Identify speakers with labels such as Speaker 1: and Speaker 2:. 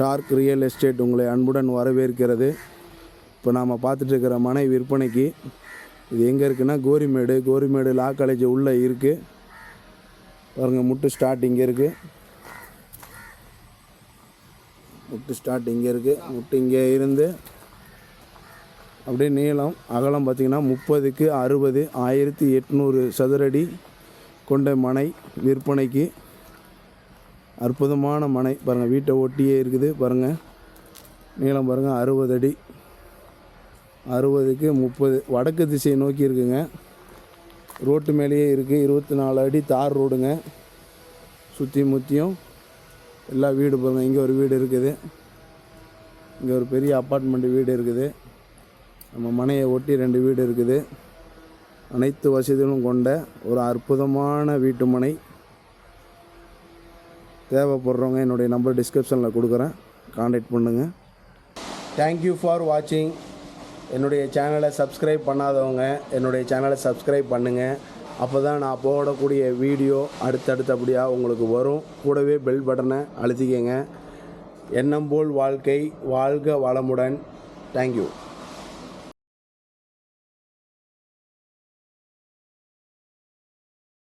Speaker 1: Shark real estate உங்களை அன்புடன் வரவேற்கிறது. இப்போ நாம் பார்த்துட்ருக்கிற மனை விற்பனைக்கு இது எங்கே இருக்குன்னா கோரிமேடு. கோரிமேடு லா காலேஜ் உள்ளே இருக்குது பாருங்கள் முட்டு ஸ்டார்ட் இங்கே இருக்குது முட்டு ஸ்டார்ட் இங்கே இருக்குது முட்டு இங்கே இருந்து அப்படியே நீளம் அகலம் பார்த்திங்கன்னா முப்பதுக்கு அறுபது ஆயிரத்தி எட்நூறு சதுரடி கொண்ட மனை விற்பனைக்கு. அற்புதமான மனை. பாருங்கள் வீட்டை ஒட்டியே இருக்குது பாருங்கள் நீளம் பாருங்கள் அறுபது அடி. அறுபதுக்கு முப்பது. வடக்கு திசையை நோக்கி இருக்குங்க. ரோட்டு மேலேயே இருக்குது இருபத்தி நாலு அடி தார் ரோடுங்க. சுற்றி முற்றியும் எல்லா வீடு பாருங்கள் இங்கே ஒரு வீடு இருக்குது. இங்கே ஒரு பெரிய அப்பார்ட்மெண்ட் வீடு இருக்குது. நம்ம மனையை ஒட்டி ரெண்டு வீடு இருக்குது. அனைத்து வசதிகளும் கொண்ட ஒரு அற்புதமான வீட்டு மனை. தேவைப்படுறவங்க என்னுடைய நம்பர் டிஸ்கிரிப்ஷனில் கொடுக்குறேன். காண்டாக்ட் பண்ணுங்கள் தேங்க்யூ ஃபார் வாட்சிங் என்னுடைய சேனலை சப்ஸ்கிரைப் பண்ணாதவங்க என்னுடைய சேனலை சப்ஸ்கிரைப் பண்ணுங்கள் அப்போ தான் நான் போடக்கூடிய வீடியோ அடுத்தடுத்தபடியாக உங்களுக்கு வரும். கூடவே பெல் பட்டனை அழுத்திக்கங்க. எண்ணம் போல் வாழ்க்கை வாழ்க வளமுடன். தேங்க்யூ